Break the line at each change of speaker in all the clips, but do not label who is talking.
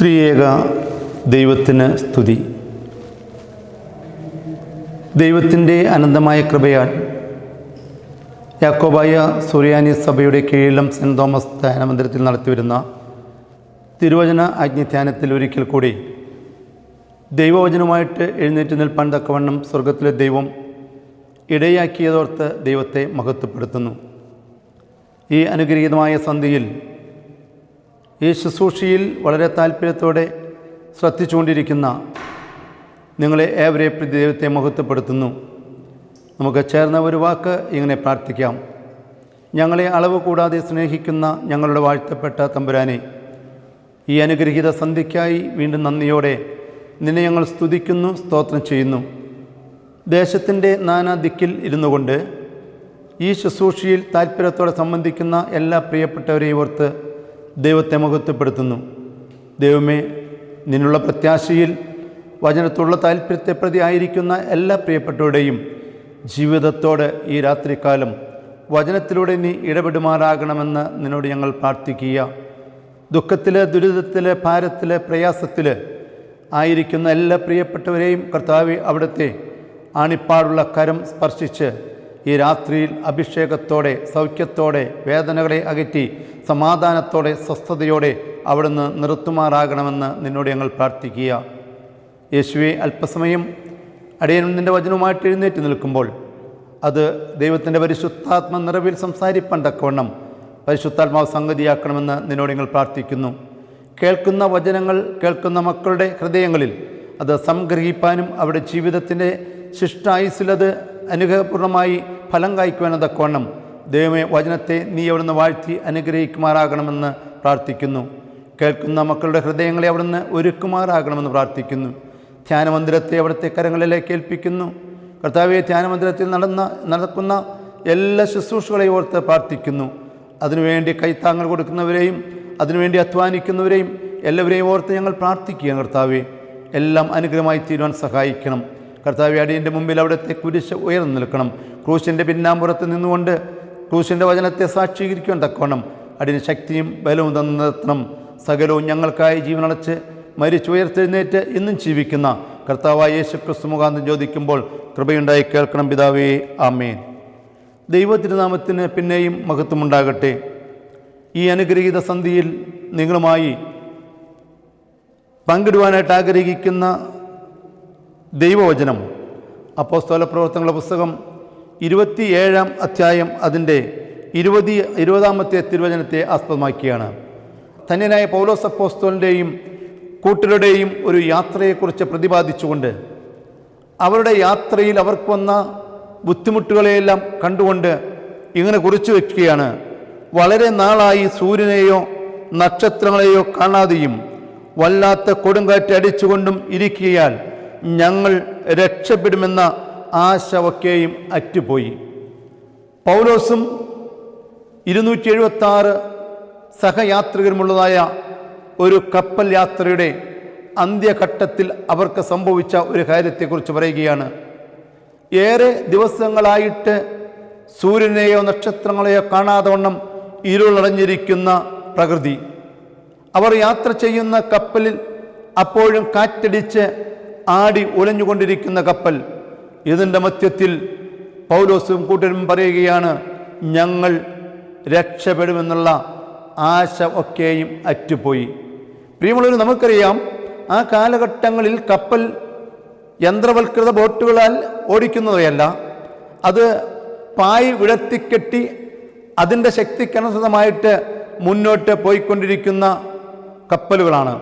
ത്രിയേക ദൈവത്തിന് സ്തുതി. ദൈവത്തിന്റെ അനന്തമായ കൃപയാൽ യാക്കോബായ സുറിയാനി സഭയുടെ കീഴിലും സെന്റ് തോമസ് ധ്യാന മന്ദിരത്തിൽ നടത്തിവരുന്ന തിരുവചന ആജ്ഞാനത്തിൽ ഒരിക്കൽ കൂടി ദൈവവചനമായിട്ട് എഴുന്നേറ്റ് നിൽപ്പാൻ തക്കവണ്ണം സ്വർഗത്തിലെ ദൈവം ഇടയാക്കിയതോർത്ത് ദൈവത്തെ മഹത്വപ്പെടുത്തുന്നു. ഈ അനുഗ്രഹീതമായ സന്ധിയിൽ ഈ ശുശ്രൂഷയിൽ വളരെ താല്പര്യത്തോടെ ശ്രദ്ധിച്ചുകൊണ്ടിരിക്കുന്ന നിങ്ങളെ ഏവരെ ദൈവത്തെ മഹത്വപ്പെടുത്തുന്നു. നമുക്ക് ചേർന്ന ഒരു വാക്ക് ഇങ്ങനെ പ്രാർത്ഥിക്കാം. ഞങ്ങളെ അളവ് കൂടാതെ സ്നേഹിക്കുന്ന ഞങ്ങളുടെ വാഴ്ത്തപ്പെട്ട തമ്പുരാനെ ഈ അനുഗ്രഹീത സന്ധിക്കായി വീണ്ടും നന്ദിയോടെ നിന്നെ ഞങ്ങൾ സ്തുതിക്കുന്നു സ്തോത്രം ചെയ്യുന്നു. ദേശത്തിന്റെ നാനാ ദിക്കിൽ ഇരുന്നു കൊണ്ട് ഈ ശുശ്രൂഷയിൽ താല്പര്യത്തോടെ സംബന്ധിക്കുന്ന എല്ലാ പ്രിയപ്പെട്ടവരെയും ഓർത്ത് ദൈവത്തെ മഹത്വപ്പെടുത്തുന്നു. ദൈവമേ നിന്നുള്ള പ്രത്യാശയിൽ വചനത്തുള്ള താല്പര്യത്തെ പ്രതി ആയിരിക്കുന്ന എല്ലാ പ്രിയപ്പെട്ടവരുടെയും ജീവിതത്തോടെ ഈ രാത്രികാലം വചനത്തിലൂടെ നീ ഇടപെടുമാറാകണമെന്ന് നിന്നോട് ഞങ്ങൾ പ്രാർത്ഥിക്കുക ദുഃഖത്തിൽ ദുരിതത്തിൽ ഭാരത്തിൽ പ്രയാസത്തിൽ ആയിരിക്കുന്ന എല്ലാ പ്രിയപ്പെട്ടവരെയും കർത്താവ് അവിടുത്തെ ആണിപ്പാടുള്ള കരം സ്പർശിച്ച് ഈ രാത്രിയിൽ അഭിഷേകത്തോടെ സൗഖ്യത്തോടെ വേദനകളെ അകറ്റി സമാധാനത്തോടെ സ്വസ്ഥതയോടെ അവിടുന്ന് നിർത്തുമാറാകണമെന്ന് നിന്നോട് ഞങ്ങൾ പ്രാർത്ഥിക്കുക. യേശുവെ അല്പസമയം അടിയൻ നിന്റെ വചനവുമായിട്ട് എഴുന്നേറ്റ് നിൽക്കുമ്പോൾ അത് ദൈവത്തിന്റെ പരിശുദ്ധാത്മ നിറവിൽ സംസാരിപ്പാൻ തക്കവണ്ണം പരിശുദ്ധാത്മാവ് സംഗതിയാക്കണമെന്ന് നിന്നോട് ഞങ്ങൾ പ്രാർത്ഥിക്കുന്നു. കേൾക്കുന്ന വചനങ്ങൾ കേൾക്കുന്ന മക്കളുടെ ഹൃദയങ്ങളിൽ അത് സംഗ്രഹിപ്പാനും അവരുടെ ജീവിതത്തിന്റെ ശിഷ്ടായുസിലത് അനുഗ്രഹപൂർണമായി ഫലം കായ്ക്കുവാനും തക്കവണ്ണം ദൈവമേ വചനത്തെ നീ അവിടുന്ന് വാഴ്ത്തി അനുഗ്രഹിക്കുമാറാകണമെന്ന് പ്രാർത്ഥിക്കുന്നു. കേൾക്കുന്ന മക്കളുടെ ഹൃദയങ്ങളെ അവിടുന്ന് ഒരുക്കുമാറാകണമെന്ന് പ്രാർത്ഥിക്കുന്നു. ധ്യാനമന്ദിരത്തെ അവിടുത്തെ കരങ്ങളിലേക്ക് ഏൽപ്പിക്കുന്നു. കർത്താവെ ധ്യാനമന്ദിരത്തിൽ നടന്ന നടക്കുന്ന എല്ലാ ശുശ്രൂഷകളെയും ഓർത്ത് പ്രാർത്ഥിക്കുന്നു. അതിനുവേണ്ടി കൈത്താങ്ങൾ കൊടുക്കുന്നവരെയും അതിനുവേണ്ടി അധ്വാനിക്കുന്നവരെയും എല്ലാവരെയും ഓർത്ത് ഞങ്ങൾ പ്രാർത്ഥിക്കുക കർത്താവെ. എല്ലാം അനുഗ്രഹമായി തീരുവാൻ സഹായിക്കണം. കർത്താവ് അടിയന്റെ മുമ്പിൽ അവിടുത്തെ കുരിശ് ഉയർന്നു നിൽക്കണം. ക്രൂശിന്റെ പിന്നാമ്പുറത്ത് നിന്നുകൊണ്ട് ക്രൂശിന്റെ വചനത്തെ സാക്ഷീകരിക്കുവാൻ തക്കവണ്ണം അടിന് ശക്തിയും ബലവും തന്നു നിർത്തണം. സകലവും ഞങ്ങൾക്കായി ജീവനടച്ച് മരിച്ചുയർത്തെഴുന്നേറ്റ് ഇന്നും ജീവിക്കുന്ന കർത്താവായ യേശു ക്രിസ്തു മുഖാന്തം ചോദിക്കുമ്പോൾ കൃപയുണ്ടായി കേൾക്കണം പിതാവേ ആമേൻ. ദൈവ തിരുനാമത്തിന് പിന്നെയും മഹത്വമുണ്ടാകട്ടെ. ഈ അനുഗ്രഹീത സന്ധിയിൽ നിങ്ങളുമായി പങ്കിടുവാനായിട്ട് ആഗ്രഹിക്കുന്ന ദൈവവചനം അപ്പോസ്തോല പ്രവർത്തനങ്ങളുടെ പുസ്തകം ഇരുപത്തിയേഴാം അധ്യായം അതിന്റെ ഇരുപതി ഇരുപതാമത്തെ തിരുവചനത്തെ ആസ്പദമാക്കിയാണ്. ധന്യനായ പൗലോസ് കൂട്ടരുടെയും ഒരു യാത്രയെക്കുറിച്ച് പ്രതിപാദിച്ചുകൊണ്ട് അവരുടെ യാത്രയിൽ അവർക്ക് വന്ന ബുദ്ധിമുട്ടുകളെയെല്ലാം കണ്ടുകൊണ്ട് ഇങ്ങനെ കുറിച്ചു വയ്ക്കുകയാണ് വളരെ നാളായി സൂര്യനെയോ നക്ഷത്രങ്ങളെയോ കാണാതെയും വല്ലാത്ത കൊടുങ്കാറ്റ് അടിച്ചുകൊണ്ടും ഇരിക്കുകയാൽ ഞങ്ങൾ രക്ഷപ്പെടുമെന്ന ആശ ഒക്കെയും അറ്റുപോയി. പൗലോസും ഇരുന്നൂറ്റി എഴുപത്തി ആറ് സഹയാത്രികരുമുള്ളതായ ഒരു കപ്പൽ യാത്രയുടെ അന്ത്യഘട്ടത്തിൽ അവർക്ക് സംഭവിച്ച ഒരു കാര്യത്തെക്കുറിച്ച് പറയുകയാണ്. ഏറെ ദിവസങ്ങളായിട്ട് സൂര്യനെയോ നക്ഷത്രങ്ങളെയോ കാണാതെ വണ്ണം ഇരുളടഞ്ഞിരിക്കുന്ന പ്രകൃതി. അവർ യാത്ര ചെയ്യുന്ന കപ്പലിൽ അപ്പോഴും കാറ്റടിച്ച് ആടി ഉലഞ്ഞുകൊണ്ടിരിക്കുന്ന കപ്പൽ. ഇതിന്റെ മധ്യത്തിൽ പൗലോസും കൂട്ടരും പറയുകയാണ് ഞങ്ങൾ രക്ഷപ്പെടുമെന്നുള്ള ആശ ഒക്കെയും അറ്റുപോയി. പ്രിയമുള്ളവർ നമുക്കറിയാം ആ കാലഘട്ടങ്ങളിൽ കപ്പൽ യന്ത്രവൽകൃത ബോട്ടുകളാൽ ഓടിക്കുന്നവയല്ല. അത് പായ് വിടത്തിക്കെട്ടി അതിന്റെ ശക്തിക്കനുസൃതമായിട്ട് മുന്നോട്ട് പോയിക്കൊണ്ടിരിക്കുന്ന കപ്പലുകളാണ്.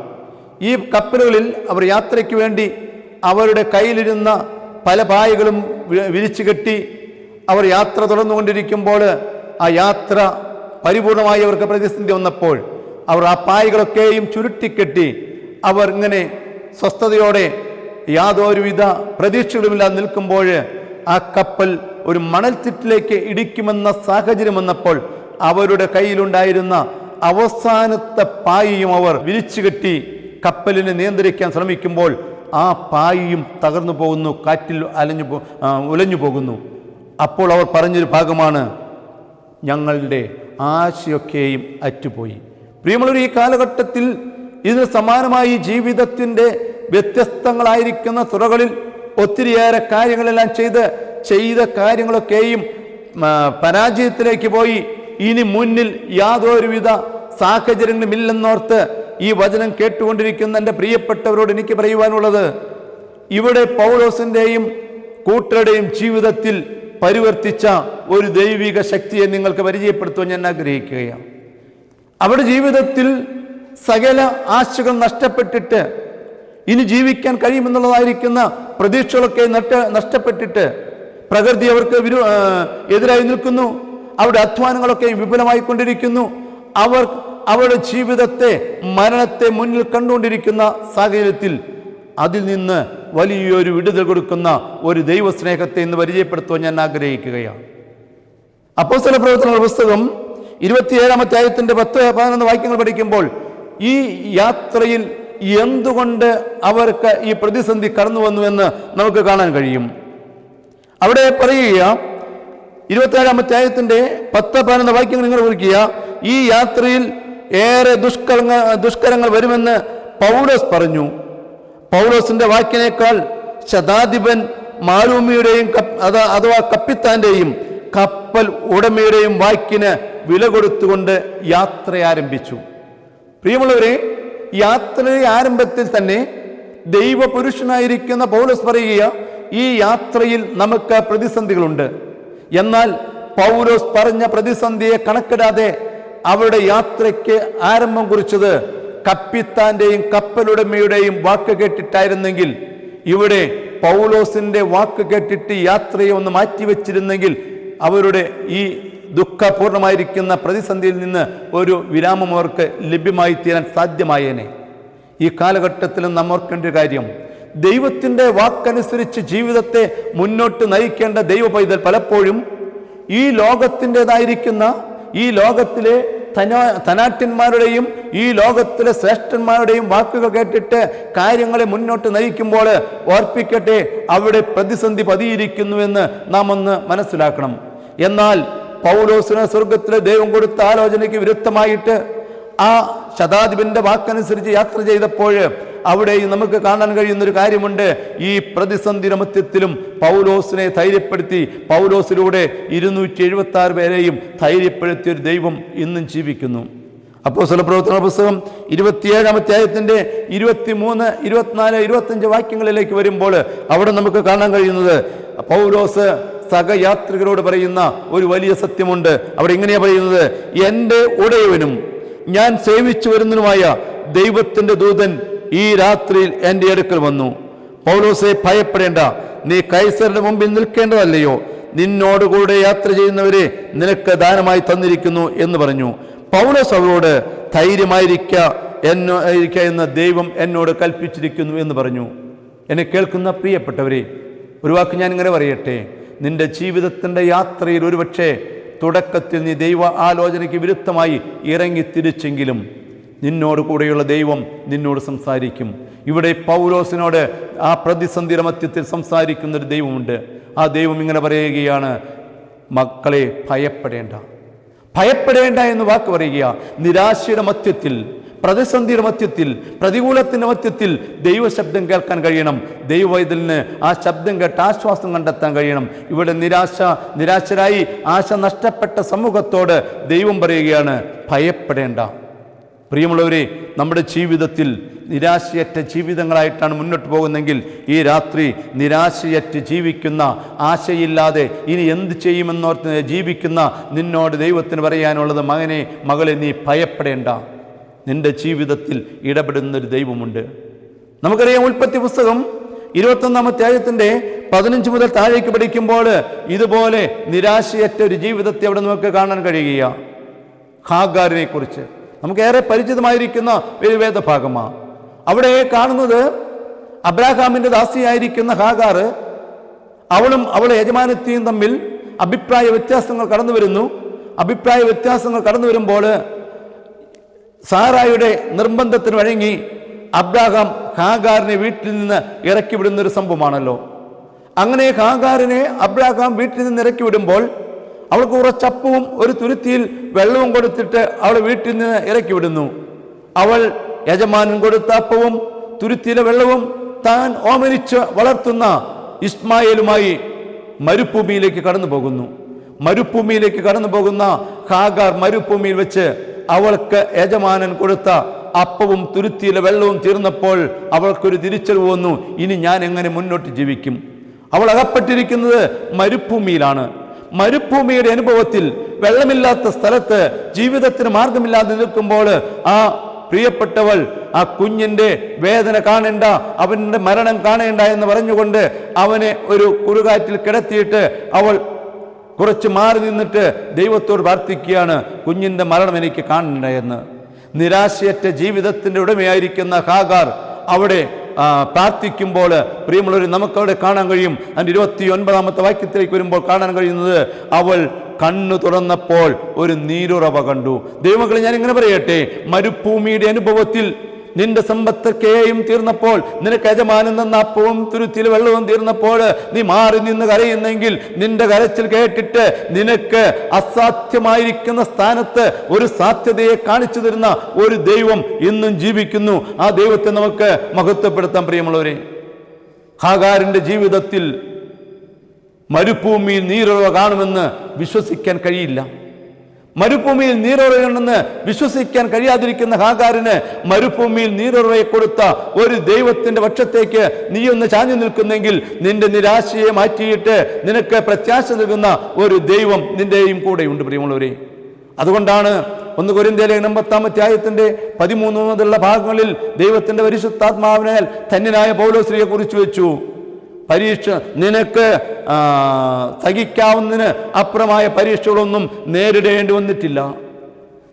ഈ കപ്പലുകളിൽ അവർ യാത്രയ്ക്ക് വേണ്ടി അവരുടെ കയ്യിലിരുന്ന പല പായകളും വിരിച്ചു കെട്ടി അവർ യാത്ര തുടർന്നുകൊണ്ടിരിക്കുമ്പോൾ ആ യാത്ര പരിപൂർണമായി അവർക്ക് പ്രതിസന്ധി വന്നപ്പോൾ അവർ ആ പായകളൊക്കെയും ചുരുട്ടിക്കെട്ടി അവർ ഇങ്ങനെ സ്വസ്ഥതയോടെ യാതൊരുവിധ പ്രതീക്ഷകളുമില്ലാതെ നിൽക്കുമ്പോൾ ആ കപ്പൽ ഒരു മണൽത്തിട്ടിലേക്ക് ഇടിക്കുമെന്ന സാഹചര്യം വന്നപ്പോൾ അവരുടെ കയ്യിലുണ്ടായിരുന്ന അവസാനത്തെ പായയും അവർ വിരിച്ചു കെട്ടി കപ്പലിനെ നിയന്ത്രിക്കാൻ ശ്രമിക്കുമ്പോൾ ആ പായയും തകർന്നു പോകുന്നു കാറ്റിൽ അലഞ്ഞു ഉലഞ്ഞു പോകുന്നു. അപ്പോൾ അവർ പറഞ്ഞൊരു ഭാഗമാണ് ഞങ്ങളുടെ ആശയൊക്കെയും അറ്റുപോയി. പ്രിയമുള്ളവർ ഈ കാലഘട്ടത്തിൽ ഇതിന് സമാനമായി ജീവിതത്തിന്റെ വ്യത്യസ്തങ്ങളായിരിക്കുന്ന തുറകളിൽ ഒത്തിരിയേറെ കാര്യങ്ങളെല്ലാം ചെയ്ത് ചെയ്ത കാര്യങ്ങളൊക്കെയും പരാജയത്തിലേക്ക് പോയി. ഇനി മുന്നിൽ യാതൊരുവിധ സാഹചര്യങ്ങളുമില്ലെന്നോർത്ത് ഈ വചനം കേട്ടുകൊണ്ടിരിക്കുന്ന എന്റെ പ്രിയപ്പെട്ടവരോട് എനിക്ക് പറയുവാനുള്ളത് ഇവിടെ പൗലോസിന്റെയും കൂട്ടരുടെയും ജീവിതത്തിൽ പരിവർത്തിച്ച ഒരു ദൈവിക ശക്തിയെ നിങ്ങൾക്ക് പരിചയപ്പെടുത്തുവാൻ ഞാൻ ആഗ്രഹിക്കുകയാണ്. അവരുടെ ജീവിതത്തിൽ സകല ആശകൾ നഷ്ടപ്പെട്ടിട്ട് ഇനി ജീവിക്കാൻ കഴിയുമെന്നുള്ളതായിരിക്കുന്ന പ്രതീക്ഷകളൊക്കെ നട്ട നഷ്ടപ്പെട്ടിട്ട് പ്രകൃതി അവർക്ക് എതിരായി നിൽക്കുന്നു. അവരുടെ അധ്വാനങ്ങളൊക്കെ വിപുലമായിക്കൊണ്ടിരിക്കുന്നു. അവർ അവരുടെ ജീവിതത്തെ മരണത്തെ മുന്നിൽ കണ്ടുകൊണ്ടിരിക്കുന്ന സാഹചര്യത്തിൽ അതിൽ നിന്ന് വലിയൊരു വിടുതൽ കൊടുക്കുന്ന ഒരു ദൈവസ്നേഹത്തെ ഇന്ന് പരിചയപ്പെടുത്തുവാൻ ഞാൻ ആഗ്രഹിക്കുകയാണ്. അപ്പോസ്തല പ്രവർത്തനങ്ങളുടെ പുസ്തകം ഇരുപത്തിയേഴാമത്തെ ആയത്തിന്റെ പത്ത് പതിനൊന്ന് വാക്യങ്ങൾ പഠിക്കുമ്പോൾ ഈ യാത്രയിൽ എന്തുകൊണ്ട് അവർക്ക് ഈ പ്രതിസന്ധി കടന്നു വന്നുവെന്ന് നമുക്ക് കാണാൻ കഴിയും. അവിടെ പറയുക ഇരുപത്തിയേഴാമത്തെ ആയത്തിന്റെ പത്ത് പതിനൊന്ന് വാക്യങ്ങൾ നിങ്ങൾ കുറിക്കുക ഈ യാത്രയിൽ ഏറെ ദുഷ്കരങ്ങൾ ദുഷ്കരങ്ങൾ വരുമെന്ന് പൗലോസ് പറഞ്ഞു. പൗലോസിന്റെ വാക്കിനേക്കാൾ ശതാധിപൻ മാലൂമിയുടെയും അഥവാ കപ്പിത്താന്റെയും കപ്പൽ ഉടമയുടെയും വാക്കിന് വില കൊടുത്തുകൊണ്ട് യാത്ര ആരംഭിച്ചു. പ്രിയമുള്ളവരെ യാത്രയുടെ ആരംഭത്തിൽ തന്നെ ദൈവപുരുഷനായിരിക്കുന്ന പൗലോസ് പറയുക ഈ യാത്രയിൽ നമുക്ക് പ്രതിസന്ധികളുണ്ട്. എന്നാൽ പൗലോസ് പറഞ്ഞ പ്രതിസന്ധിയെ കണക്കിടാതെ അവരുടെ യാത്രയ്ക്ക് ആരംഭം കുറിച്ചത് കപ്പിത്താന്റെയും കപ്പലുടമയുടെയും വാക്ക് കേട്ടിട്ടായിരുന്നെങ്കിൽ ഇവിടെ പൗലോസിന്റെ വാക്ക് കേട്ടിട്ട് യാത്രയെ ഒന്ന് മാറ്റിവെച്ചിരുന്നെങ്കിൽ അവരുടെ ഈ ദുഃഖപൂർണമായിരിക്കുന്ന പ്രതിസന്ധിയിൽ നിന്ന് ഒരു വിരാമം അവർക്ക് ലഭ്യമായി തീരാൻ സാധ്യമായേനെ. ഈ കാലഘട്ടത്തിലും നാം ഓർക്കേണ്ട കാര്യം ദൈവത്തിന്റെ വാക്കനുസരിച്ച് ജീവിതത്തെ മുന്നോട്ട് നയിക്കേണ്ട ദൈവ പൈതൽ പലപ്പോഴും ഈ ലോകത്തിന്റെതായിരിക്കുന്ന ഈ ലോകത്തിലെ ധനാട്യന്മാരുടെയും ഈ ലോകത്തിലെ ശ്രേഷ്ഠന്മാരുടെയും വാക്കുകൾ കേട്ടിട്ട് കാര്യങ്ങളെ മുന്നോട്ട് നയിക്കുമ്പോൾ ഓർപ്പിക്കട്ടെ അവിടെ പ്രതിസന്ധി പതിയിരിക്കുന്നുവെന്ന് നാം ഒന്ന് മനസ്സിലാക്കണം. എന്നാൽ പൗലോസിന് സ്വർഗത്തിലെ ദൈവം കൊടുത്ത ആലോചനയ്ക്ക് വിരുദ്ധമായിട്ട് ആ ശതാധിപന്റെ വാക്കനുസരിച്ച് യാത്ര ചെയ്തപ്പോൾ അവിടെ നമുക്ക് കാണാൻ കഴിയുന്ന ഒരു കാര്യമുണ്ട്. ഈ പ്രതിസന്ധി മധ്യത്തിലും പൗലോസിനെ ധൈര്യപ്പെടുത്തി പൗലോസിലൂടെ ഇരുന്നൂറ്റി എഴുപത്തി ആറ് പേരെയും ധൈര്യപ്പെടുത്തിയ ഒരു ദൈവം ഇന്നും ജീവിക്കുന്നു. അപ്പോൾ പ്രവർത്തന പുസ്തകം ഇരുപത്തിയേഴാം അധ്യായത്തിന്റെ ഇരുപത്തി മൂന്ന് ഇരുപത്തിനാല് ഇരുപത്തഞ്ച് വാക്യങ്ങളിലേക്ക് വരുമ്പോൾ അവിടെ നമുക്ക് കാണാൻ കഴിയുന്നത് പൗലോസ് സഹയാത്രികരോട് പറയുന്ന ഒരു വലിയ സത്യമുണ്ട്. അവിടെ ഇങ്ങനെയാ പറയുന്നത്? എന്റെ ഉടയവനും ഞാൻ സേവിച്ചു വരുന്നതിനുമായ ദൈവത്തിന്റെ ദൂതൻ ഈ രാത്രിയിൽ എന്റെ അടുക്കൽ വന്നു. പൗലോസെ ഭയപ്പെടേണ്ട. നീ കൈസറിന്റെ മുമ്പിൽ നിൽക്കേണ്ടതല്ലയോ? നിന്നോടുകൂടെ യാത്ര ചെയ്യുന്നവരെ നിനക്ക് ദാനമായി തന്നിരിക്കുന്നു എന്ന് പറഞ്ഞു. പൗലോസ് അവരോട് ധൈര്യമായിരിക്ക എന്നോ ഇരിക്ക എന്ന് ദൈവം എന്നോട് കൽപ്പിച്ചിരിക്കുന്നു എന്ന് പറഞ്ഞു. എന്നെ കേൾക്കുന്ന പ്രിയപ്പെട്ടവരെ ഒരു വാക്ക് ഞാൻ ഇങ്ങനെ പറയട്ടെ. നിന്റെ ജീവിതത്തിന്റെ യാത്രയിൽ ഒരുപക്ഷെ തുടക്കത്തിൽ നീ ദൈവ ആലോചനയ്ക്ക് വിരുദ്ധമായി ഇറങ്ങി തിരിച്ചെങ്കിലും നിന്നോട് കൂടെയുള്ള ദൈവം നിന്നോട് സംസാരിക്കും. ഇവിടെ പൗലോസിനോട് ആ പ്രതിസന്ധിയുടെ മധ്യത്തിൽ സംസാരിക്കുന്ന ഒരു ദൈവമുണ്ട്. ആ ദൈവം ഇങ്ങനെ പറയുകയാണ് മക്കളെ ഭയപ്പെടേണ്ട. ഭയപ്പെടേണ്ട എന്ന് വാക്ക് പറയുക. നിരാശയുടെ മധ്യത്തിൽ പ്രതിസന്ധിയുടെ മധ്യത്തിൽ പ്രതികൂലത്തിന്റെ മധ്യത്തിൽ ദൈവശബ്ദം കേൾക്കാൻ കഴിയണം. ദൈവവൈതലിന് ആ ശബ്ദം കേട്ട് ആശ്വാസം കണ്ടെത്താൻ കഴിയണം. ഇവിടെ നിരാശ നിരാശരായി ആശ നഷ്ടപ്പെട്ട സമൂഹത്തോട് ദൈവം പറയുകയാണ് ഭയപ്പെടേണ്ട. പ്രിയമുള്ളവരെ നമ്മുടെ ജീവിതത്തിൽ നിരാശയറ്റ ജീവിതങ്ങളായിട്ടാണ് മുന്നോട്ട് പോകുന്നതെങ്കിൽ ഈ രാത്രി നിരാശയറ്റ് ജീവിക്കുന്ന ആശയില്ലാതെ ഇനി എന്ത് ചെയ്യുമെന്നോർത്ത് ജീവിക്കുന്ന നിന്നോട് ദൈവത്തിന് പറയാനുള്ളത് മകനെ മകളെ നീ ഭയപ്പെടേണ്ട. നിന്റെ ജീവിതത്തിൽ ഇടപെടുന്നൊരു ദൈവമുണ്ട്. നമുക്കറിയാം ഉൽപ്പത്തി പുസ്തകം ഇരുപത്തൊന്നാമത്തെ ആയത്തിന്റെ പതിനഞ്ച് മുതൽ താഴേക്ക് പഠിക്കുമ്പോൾ ഇതുപോലെ നിരാശയറ്റ ഒരു ജീവിതത്തെ അവിടെ നമുക്ക് കാണാൻ കഴിയുക ഹാഗാറിനെ കുറിച്ച് നമുക്കേറെ പരിചിതമായിരിക്കുന്ന ഒരു വേദഭാഗമാണ് അവിടെ കാണുന്നത് അബ്രാഹാമിന്റെ ദാസിയായിരിക്കുന്ന ഹാഗാർ അവളും അവളെ യജമാനത്തിയും തമ്മിൽ അഭിപ്രായ വ്യത്യാസങ്ങൾ കടന്നു വരുന്നു അഭിപ്രായ വ്യത്യാസങ്ങൾ കടന്നു വരുമ്പോൾ സാറായുടെ നിർബന്ധത്തിന് വഴങ്ങി അബ്രാഹാം ഹാഗാറിനെ വീട്ടിൽ നിന്ന് ഇറക്കി വിടുന്ന ഒരു സംഭവമാണല്ലോ. അങ്ങനെ ഹാഗാറിനെ അബ്രാഹാം വീട്ടിൽ നിന്ന് ഇറക്കി വിടുമ്പോൾ അവൾക്ക് ഉറച്ചപ്പവും ഒരു തുരുത്തിയിൽ വെള്ളവും കൊടുത്തിട്ട് അവൾ വീട്ടിൽ നിന്ന് ഇറക്കി വിടുന്നു. അവൾ യജമാനൻ കൊടുത്ത അപ്പവും തുരുത്തിയിലെ വെള്ളവും താൻ ഓമനിച്ച് വളർത്തുന്ന ഇസ്മായിലുമായി മരുഭൂമിയിലേക്ക് കടന്നു പോകുന്നു. മരുഭൂമിയിലേക്ക് കടന്നു പോകുന്ന ഹാഗാർ മരുഭൂമിയിൽ വെച്ച് അവൾക്ക് യജമാനൻ കൊടുത്ത അപ്പവും തുരുത്തിയിലെ വെള്ളവും തീർന്നപ്പോൾ അവൾക്കൊരു തിരിച്ചറിവ് വന്നു ഇനി ഞാൻ എങ്ങനെ മുന്നോട്ട് ജീവിക്കും? അവൾ അകപ്പെട്ടിരിക്കുന്നത് മരുഭൂമിയിലാണ്. മരുഭൂമിയുടെ അനുഭവത്തിൽ വെള്ളമില്ലാത്ത സ്ഥലത്ത് ജീവിതത്തിന് മാർഗമില്ലാതെ നിൽക്കുമ്പോൾ ആ പ്രിയപ്പെട്ടവൾ ആ കുഞ്ഞിന്റെ വേദന കാണേണ്ട അവന്റെ മരണം കാണേണ്ട എന്ന് പറഞ്ഞുകൊണ്ട് അവനെ ഒരു കുറുകാറ്റിൽ കിടത്തിയിട്ട് അവൾ കുറച്ച് മാറി നിന്നിട്ട് ദൈവത്തോട് പ്രാർത്ഥിക്കുകയാണ് കുഞ്ഞിന്റെ മരണം എനിക്ക് കാണണ്ട എന്ന്. നിരാശയറ്റ ജീവിതത്തിന്റെ ഉടമയായിരിക്കുന്ന ഹാഗാർ അവിടെ പ്രാർത്ഥിക്കുമ്പോൾ പ്രിയമുള്ളവർ നമുക്കവിടെ കാണാൻ കഴിയും. അതിന്റെ ഇരുപത്തി ഒൻപതാമത്തെ വാക്യത്തിലേക്ക് വരുമ്പോൾ കാണാൻ കഴിയുന്നത് അവൾ കണ്ണു തുറന്നപ്പോൾ ഒരു നീരുറവ കണ്ടു. ദൈവങ്ങളെ ഞാൻ ഇങ്ങനെ പറയട്ടെ മരുഭൂമിയുടെ അനുഭവത്തിൽ നിന്റെ സമ്പത്തൊക്കെയും തീർന്നപ്പോൾ നിനക്ക് യജമാനം നിന്ന അപ്പവും തുരുത്തിൽ വെള്ളവും തീർന്നപ്പോൾ നീ മാറി നിന്ന് കരയുന്നെങ്കിൽ നിന്റെ കരച്ചിൽ കേട്ടിട്ട് നിനക്ക് അസാധ്യമായിരിക്കുന്ന സ്ഥാനത്ത് ഒരു സാധ്യതയെ കാണിച്ചു തരുന്ന ഒരു ദൈവം ഇന്നും ജീവിക്കുന്നു. ആ ദൈവത്തെ നമുക്ക് മഹത്വപ്പെടുത്താൻ പ്രിയമുള്ളവരെ ഹാഗാറിന്റെ ജീവിതത്തിൽ മരുഭൂമിയിൽ നീരുറവ കാണുമെന്ന് വിശ്വസിക്കാൻ കഴിയില്ല. മരുഭൂമിയിൽ നീരുറവയുണ്ടെന്ന് വിശ്വസിക്കാൻ കഴിയാതിരിക്കുന്ന ഹാകാരന് മരുഭൂമിയിൽ നീരൊറയെ കൊടുത്ത ഒരു ദൈവത്തിന്റെ പക്ഷത്തേക്ക് നീ ഒന്ന് ചാഞ്ഞു നിൽക്കുന്നെങ്കിൽ നിന്റെ നിരാശയെ മാറ്റിയിട്ട് നിനക്ക് പ്രത്യാശ നൽകുന്ന ഒരു ദൈവം നിന്റെയും കൂടെയുണ്ട് പ്രിയമുള്ളവരെ. അതുകൊണ്ടാണ് ഒന്ന് കൊരിന്തയിലെ എൺപത്താമത്തെ ആയത്തിന്റെ പതിമൂന്ന് മുതലുള്ള ഭാഗങ്ങളിൽ ദൈവത്തിന്റെ പരിശുദ്ധാത്മാവിനാൽ ധന്യനായ പൗലോശ്രീയെ കുറിച്ച് വെച്ചു. പരീക്ഷ നിനക്ക് സഹിക്കാവുന്നതിന് അപ്പുറമായ പരീക്ഷകളൊന്നും നേരിടേണ്ടി വന്നിട്ടില്ല.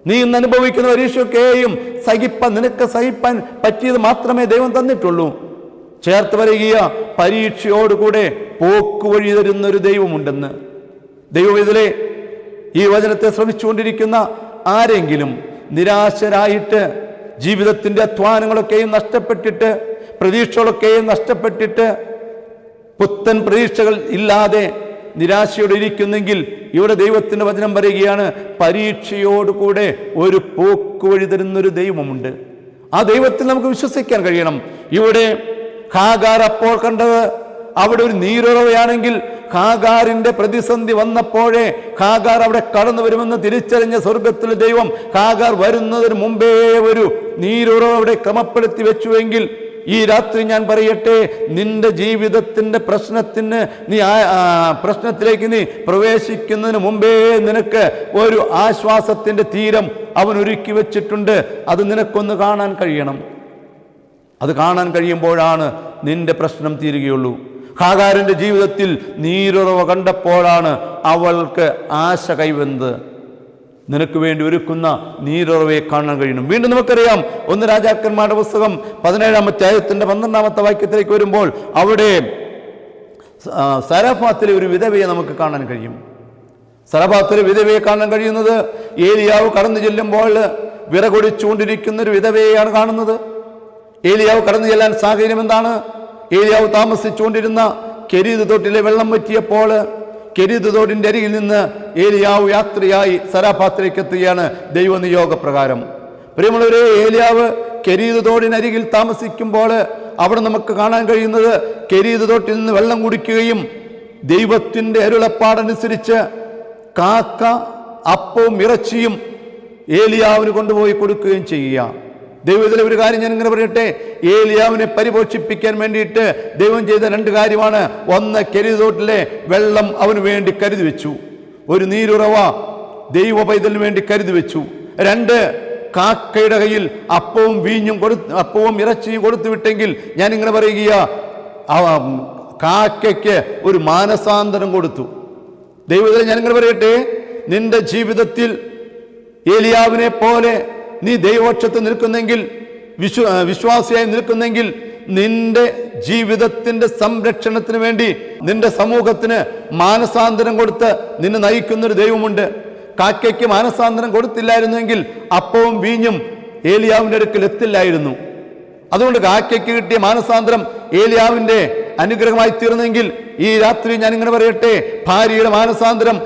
നീ ഇന്ന് അനുഭവിക്കുന്ന പരീക്ഷയൊക്കെയും സഹിപ്പാൻ നിനക്ക് സഹിപ്പാൻ പറ്റിയത് മാത്രമേ ദൈവം തന്നിട്ടുള്ളൂ. ചേർത്ത് പറയുക പരീക്ഷയോടുകൂടെ പോക്കുവഴി തരുന്ന ഒരു ദൈവമുണ്ടെന്ന്. ദൈവം ഇതിലെ ഈ വചനത്തെ ശ്രമിച്ചുകൊണ്ടിരിക്കുന്ന ആരെങ്കിലും നിരാശരായിട്ട് ജീവിതത്തിന്റെ അധ്വാനങ്ങളൊക്കെയും നഷ്ടപ്പെട്ടിട്ട് പ്രതീക്ഷകളൊക്കെയും നഷ്ടപ്പെട്ടിട്ട് പുത്തൻ പ്രതീക്ഷകൾ ഇല്ലാതെ നിരാശയോടെ ഇരിക്കുന്നെങ്കിൽ ഇവിടെ ദൈവത്തിന്റെ വചനം പറയുകയാണ് പരീക്ഷയോടുകൂടെ ഒരു പോക്ക് വഴി തരുന്നൊരു ദൈവമുണ്ട്. ആ ദൈവത്തിൽ നമുക്ക് വിശ്വസിക്കാൻ കഴിയണം. ഇവിടെ ഹാഗാർ അപ്പോൾ കണ്ടത് അവിടെ ഒരു നീരുറവയാണെങ്കിൽ ഹാഗാറിന്റെ പ്രതിസന്ധി വന്നപ്പോഴേ ഹാഗാർ അവിടെ കടന്നു വരുമെന്ന് തിരിച്ചറിഞ്ഞ സ്വർഗത്തിലെ ദൈവം ഹാഗാർ വരുന്നതിന് മുമ്പേ ഒരു നീരുറവ അവിടെ ക്രമപ്പെടുത്തി വെച്ചുവെങ്കിൽ ഈ രാത്രി ഞാൻ പറയട്ടെ നിന്റെ ജീവിതത്തിന്റെ പ്രശ്നത്തിന് നീ പ്രശ്നത്തിലേക്ക് നീ പ്രവേശിക്കുന്നതിന് മുമ്പേ നിനക്ക് ഒരു ആശ്വാസത്തിന്റെ തീരം അവൻ ഒരുക്കി വെച്ചിട്ടുണ്ട്. അത് നിനക്കൊന്ന് കാണാൻ കഴിയണം. അത് കാണാൻ കഴിയുമ്പോഴാണ് നിന്റെ പ്രശ്നം തീരുകയുള്ളൂ. ഹാകാരന്റെ ജീവിതത്തിൽ നീരുറവ കണ്ടപ്പോഴാണ് അവൾക്ക് ആശ കൈവന്നത്. നിനക്ക് വേണ്ടി ഒരുക്കുന്ന നീരുറവയെ കാണാൻ കഴിയണം. വീണ്ടും നമുക്കറിയാം ഒന്ന് രാജാക്കന്മാരുടെ പുസ്തകം പതിനേഴാമത്തെ അധ്യായത്തിന്റെ പന്ത്രണ്ടാമത്തെ വാക്യത്തിലേക്ക് വരുമ്പോൾ അവിടെ സരഫാത്തിലെ ഒരു വിധവയെ നമുക്ക് കാണാൻ കഴിയും. സരഫാത്തിലെ വിധവയെ കാണാൻ കഴിയുന്നത് ഏലിയാവ് കടന്നു ചെല്ലുമ്പോൾ വിറകൊടിച്ചുകൊണ്ടിരിക്കുന്ന ഒരു വിധവയെയാണ് കാണുന്നത്. ഏലിയാവ് കടന്നു ചെല്ലാൻ സാഹചര്യം എന്താണ്? ഏലിയാവ് താമസിച്ചുകൊണ്ടിരുന്ന കെരീത് തൊട്ടിലെ വെള്ളം പറ്റിയപ്പോൾ കെരീത് തോടിന്റെ അരികിൽ നിന്ന് ഏലിയാവ് യാത്രയായി സരാപാത്രയ്ക്ക് എത്തുകയാണ് ദൈവനിയോഗ പ്രകാരം പ്രിയമുള്ളവരെ ഏലിയാവ് കെരീത് തോടിനരികിൽ താമസിക്കുമ്പോൾ അവിടെ നമുക്ക് കാണാൻ കഴിയുന്നത് കെരീത് തോട്ടിൽ നിന്ന് വെള്ളം കുടിക്കുകയും ദൈവത്തിന്റെ അരുളപ്പാടനുസരിച്ച് കാക്ക അപ്പവും ഇറച്ചിയും ഏലിയാവിന് കൊണ്ടുപോയി കൊടുക്കുകയും ചെയ്യുക. ദൈവത്തിലെ ഒരു കാര്യം ഞാൻ ഇങ്ങനെ പറയട്ടെ? ഏലിയാവിനെ പരിപോഷിപ്പിക്കാൻ വേണ്ടിയിട്ട് ദൈവം ചെയ്ത രണ്ട് കാര്യമാണ്. ഒന്ന് കരുതോട്ടിലെ വെള്ളം അവന് വേണ്ടി കരുതി വെച്ചു ഒരു നീരുറവ ദൈവ പൈതലിന് വേണ്ടി കരുതി വെച്ചു രണ്ട് കാക്കയുടെ കയ്യിൽ അപ്പവും വീഞ്ഞും കൊടു അപ്പവും ഇറച്ചിയും കൊടുത്തു വിട്ടെങ്കിൽ ഞാൻ ഇങ്ങനെ പറയുക കാക്കയ്ക്ക് ഒരു മാനസാന്തരം കൊടുത്തു. ദൈവത്തിൽ ഞാൻ ഇങ്ങനെ പറയട്ടെ? നിന്റെ ജീവിതത്തിൽ ഏലിയാവിനെ പോലെ നീ ദൈവപക്ഷത്ത് നിൽക്കുന്നെങ്കിൽ വിശ്വ വിശ്വാസിയായി നിൽക്കുന്നെങ്കിൽ നിന്റെ ജീവിതത്തിന്റെ സംരക്ഷണത്തിന് വേണ്ടി നിന്റെ സമൂഹത്തിന് മാനസാന്തരം കൊടുത്ത് നിന്നെ നയിക്കുന്നൊരു ദൈവമുണ്ട്. കാക്കയ്ക്ക് മാനസാന്തരം കൊടുത്തില്ലായിരുന്നുവെങ്കിൽ അപ്പവും വീഞ്ഞും ഏലിയാവിന്റെ അടുക്കൽ എത്തില്ലായിരുന്നു. അതുകൊണ്ട് കാക്കയ്ക്ക് കിട്ടിയ മാനസാന്തരം ഏലിയാവിന്റെ അനുഗ്രഹമായി തീർന്നെങ്കിൽ ഈ രാത്രി ഞാൻ ഇങ്ങനെ പറയട്ടെ ഭാര്യയുടെ മാനസാന്തരം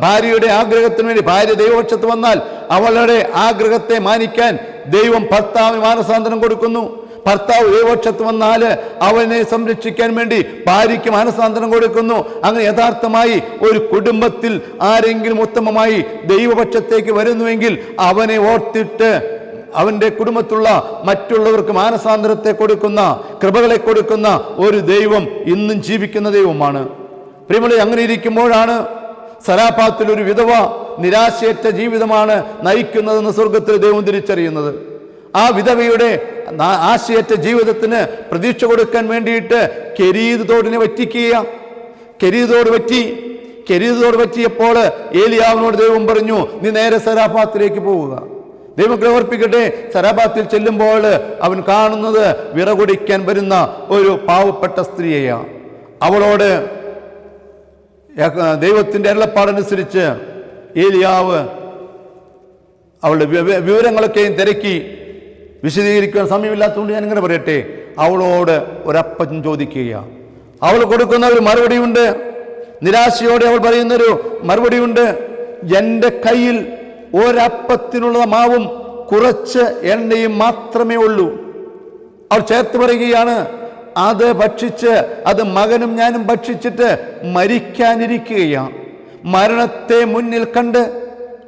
ഭാര്യയുടെ ആഗ്രഹത്തിന് വേണ്ടി ഭാര്യ ദൈവപക്ഷത്ത് വന്നാൽ അവളുടെ ആഗ്രഹത്തെ മാനിക്കാൻ ദൈവം ഭർത്താവിന് മാനസാന്തരം കൊടുക്കുന്നു. ഭർത്താവ് ദൈവപക്ഷത്ത് വന്നാൽ അവനെ സംരക്ഷിക്കാൻ വേണ്ടി ഭാര്യയ്ക്ക് മാനസാന്തരം കൊടുക്കുന്നു. അങ്ങനെ യഥാർത്ഥമായി ഒരു കുടുംബത്തിൽ ആരെങ്കിലും ഉത്തമമായി ദൈവപക്ഷത്തേക്ക് വരുന്നുവെങ്കിൽ അവനെ ഓർത്തിട്ട് അവന്റെ കുടുംബത്തുള്ള മറ്റുള്ളവർക്ക് മാനസാന്തരത്തെ കൊടുക്കുന്ന കൃപകളെ കൊടുക്കുന്ന ഒരു ദൈവം ഇന്നും ജീവിക്കുന്ന ദൈവമാണ്. പ്രിയമളി അങ്ങനെ ഇരിക്കുമ്പോഴാണ് സരാപാത്തിൽ ഒരു വിധവ നിരാശയറ്റ ജീവിതമാണ് നയിക്കുന്നതെന്ന് സ്വർഗത്തിൽ ദൈവം തിരിച്ചറിയുന്നത്. ആ വിധവയുടെ ആശയറ്റ ജീവിതത്തിന് പ്രതീക്ഷ കൊടുക്കാൻ വേണ്ടിയിട്ട് കെരീത് തോടിനെ വറ്റിക്കുക കെരീത് തോട് പറ്റി കെരീത് തോട് പറ്റിയപ്പോൾ ഏലിയാവിനോട് ദൈവം പറഞ്ഞു നീ നേരെ സരാഫാത്തിലേക്ക് പോവുക. ദൈവം പ്രവർപ്പിക്കട്ടെ സരാബാത്തിൽ ചെല്ലുമ്പോൾ അവൻ കാണുന്നത് വിറകുടിക്കാൻ വരുന്ന ഒരു പാവപ്പെട്ട സ്ത്രീയെയാണ്. അവളോട് ദൈവത്തിന്റെ അരുളപ്പാടനുസരിച്ച് ഏലിയാവ് അവളുടെ വിവരങ്ങളൊക്കെയും തിരക്കി വിശദീകരിക്കാൻ സമയമില്ലാത്തതുകൊണ്ട് ഞാൻ ഇങ്ങനെ പറയട്ടെ. അവളോട് ഒരപ്പൻ ചോദിക്കുക അവൾ കൊടുക്കുന്ന ഒരു മറുപടിയുണ്ട്. നിരാശയോടെ അവൾ പറയുന്നൊരു മറുപടിയുണ്ട്. എന്റെ കയ്യിൽ ഒരപ്പത്തിനുള്ള മാവും കുറച്ച് എണ്ണയും മാത്രമേ ഉള്ളൂ. അവർ ചേർത്ത് പറയുകയാണ് അത് ഭക്ഷിച്ച് അത് മകനും ഞാനും ഭക്ഷിച്ചിട്ട് മരിക്കാനിരിക്കുകയാണ്. മരണത്തെ മുന്നിൽ കണ്ട്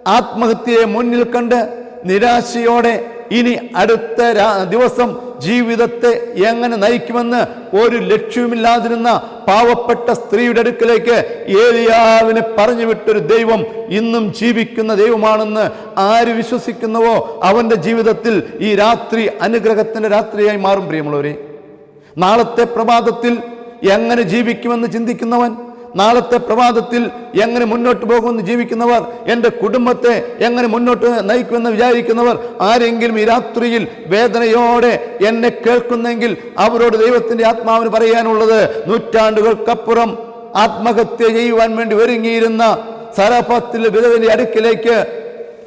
ആത്മഹത്യയെ മുന്നിൽ കണ്ട് നിരാശയോടെ ഇനി അടുത്ത ദിവസം ജീവിതത്തെ എങ്ങനെ നയിക്കുമെന്ന് ഒരു ലക്ഷ്യവുമില്ലാതിരുന്ന പാവപ്പെട്ട സ്ത്രീയുടെ അടുക്കലേക്ക് ഏലിയാവിനെ പറഞ്ഞു വിട്ടൊരു ദൈവം ഇന്നും ജീവിക്കുന്ന ദൈവമാണെന്ന് ആര് വിശ്വസിക്കുന്നുവോ അവന്റെ ജീവിതത്തിൽ ഈ രാത്രി അനുഗ്രഹത്തിന്റെ രാത്രിയായി മാറും പ്രിയമുള്ളവരെ. നാളത്തെ പ്രഭാതത്തിൽ എങ്ങനെ ജീവിക്കുമെന്ന് ചിന്തിക്കുന്നവൻ നാളത്തെ പ്രഭാതത്തിൽ എങ്ങനെ മുന്നോട്ട് പോകുമെന്ന് ജീവിക്കുന്നവർ എന്റെ കുടുംബത്തെ എങ്ങനെ മുന്നോട്ട് നയിക്കുമെന്ന് വിചാരിക്കുന്നവർ ആരെങ്കിലും ഈ രാത്രിയിൽ വേദനയോടെ എന്നെ കേൾക്കുന്നെങ്കിൽ അവരോട് ദൈവത്തിന്റെ ആത്മാവിന് പറയാനുള്ളത് നൂറ്റാണ്ടുകൾക്കപ്പുറം ആത്മഹത്യ ചെയ്യുവാൻ വേണ്ടി ഒരുങ്ങിയിരുന്ന സരഫത്തിലെ വിധവിന്റെ അടുക്കിലേക്ക്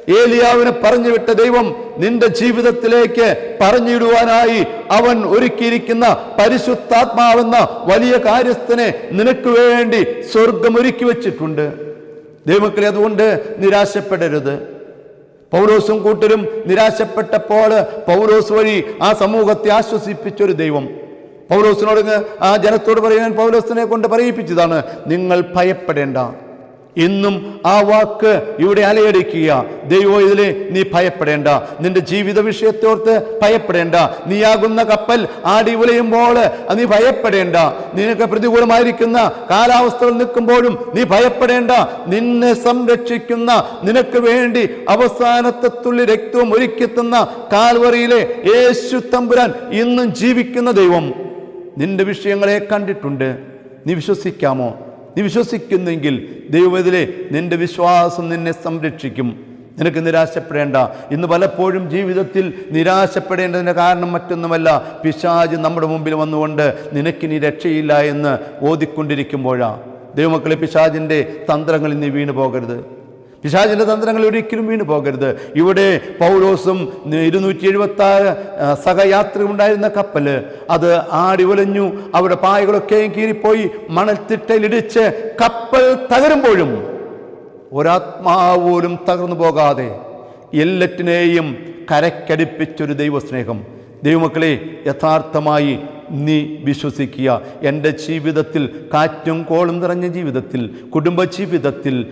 ഏലിയാവിനെ പറഞ്ഞു വിട്ട ദൈവം നിന്റെ ജീവിതത്തിലേക്ക് പറഞ്ഞിടുവാനായി അവൻ ഒരുക്കിയിരിക്കുന്ന പരിശുദ്ധാത്മാവെന്ന വലിയ കാര്യസ്ഥനെ നിനക്ക് വേണ്ടി സ്വർഗം ഒരുക്കി വെച്ചിട്ടുണ്ട്. ദൈവമക്കളെ അതുകൊണ്ട് നിരാശപ്പെടരുത്. പൗലോസും കൂട്ടരും നിരാശപ്പെട്ടപ്പോൾ പൗലോസ് വഴി ആ സമൂഹത്തെ ആശ്വസിപ്പിച്ചൊരു ദൈവം. പൗലോസിനോട് ആ ജനത്തോട് പറയാൻ പൗലോസിനെ കൊണ്ട് പറയിപ്പിച്ചതാണ് നിങ്ങൾ ഭയപ്പെടേണ്ട. ഇന്നും ആ വാക്ക് ഇവിടെ അലയടിക്കുക. ദൈവം ഇതിലെ നീ ഭയപ്പെടേണ്ട. നിന്റെ ജീവിത വിഷയത്തോർത്ത് ഭയപ്പെടേണ്ട. നീയാകുന്ന കപ്പൽ ആടി ഉലയുമ്പോൾ നീ ഭയപ്പെടേണ്ട. നിനക്ക് പ്രതികൂലമായിരിക്കുന്ന കാലാവസ്ഥകൾ നിൽക്കുമ്പോഴും നീ ഭയപ്പെടേണ്ട. നിന്നെ സംരക്ഷിക്കുന്ന നിനക്ക് വേണ്ടി അവസാനത്തെ തുള്ളി രക്തവും ഒരുക്കിത്തുന്ന കാൽവറിയിലെ യേശു തമ്പുരാൻ ഇന്നും ജീവിക്കുന്ന ദൈവം. നിന്റെ വിഷയങ്ങളെ കണ്ടിട്ടുണ്ട്. നീ വിശ്വസിക്കാമോ? നീ വിശ്വസിക്കുന്നെങ്കിൽ ദൈവത്തിലെ നിന്റെ വിശ്വാസം നിന്നെ സംരക്ഷിക്കും. നിനക്ക് നിരാശപ്പെടേണ്ട. ഇന്ന് പലപ്പോഴും ജീവിതത്തിൽ നിരാശപ്പെടേണ്ടതിന്റെ കാരണം മറ്റൊന്നുമല്ല. പിശാജ് നമ്മുടെ മുമ്പിൽ വന്നുകൊണ്ട് നിനക്കിനി രക്ഷയില്ല എന്ന് ഓതിക്കൊണ്ടിരിക്കുമ്പോഴാണ് ദൈവമക്കളെ പിശാജിന്റെ തന്ത്രങ്ങളിൽ നീ വീണു പോകരുത് പിശാചിന്റെ തന്ത്രങ്ങൾ ഒരിക്കലും വീണു പോകരുത്. ഇവിടെ പൗലോസും ഇരുന്നൂറ്റി എഴുപത്തി ആറ് സഹയാത്രി ഉണ്ടായിരുന്ന കപ്പൽ. അത് ആടി ഒലഞ്ഞു അവിടെ പായകളൊക്കെയും കീറിപ്പോയി മണൽത്തിട്ടയിലിടിച്ച് കപ്പൽ തകരുമ്പോഴും ഒരാത്മാവ് പോലും തകർന്നു പോകാതെ എല്ലാറ്റിനെയും കരക്കടിപ്പിച്ചൊരു ദൈവസ്നേഹം. ദൈവമക്കളെ യഥാർത്ഥമായി നീ വിശ്വസിക്കുക. എന്റെ ജീവിതത്തിൽ കാറ്റും കോളും നിറഞ്ഞ ജീവിതത്തിൽ കുടുംബ ജീവിതത്തിൽ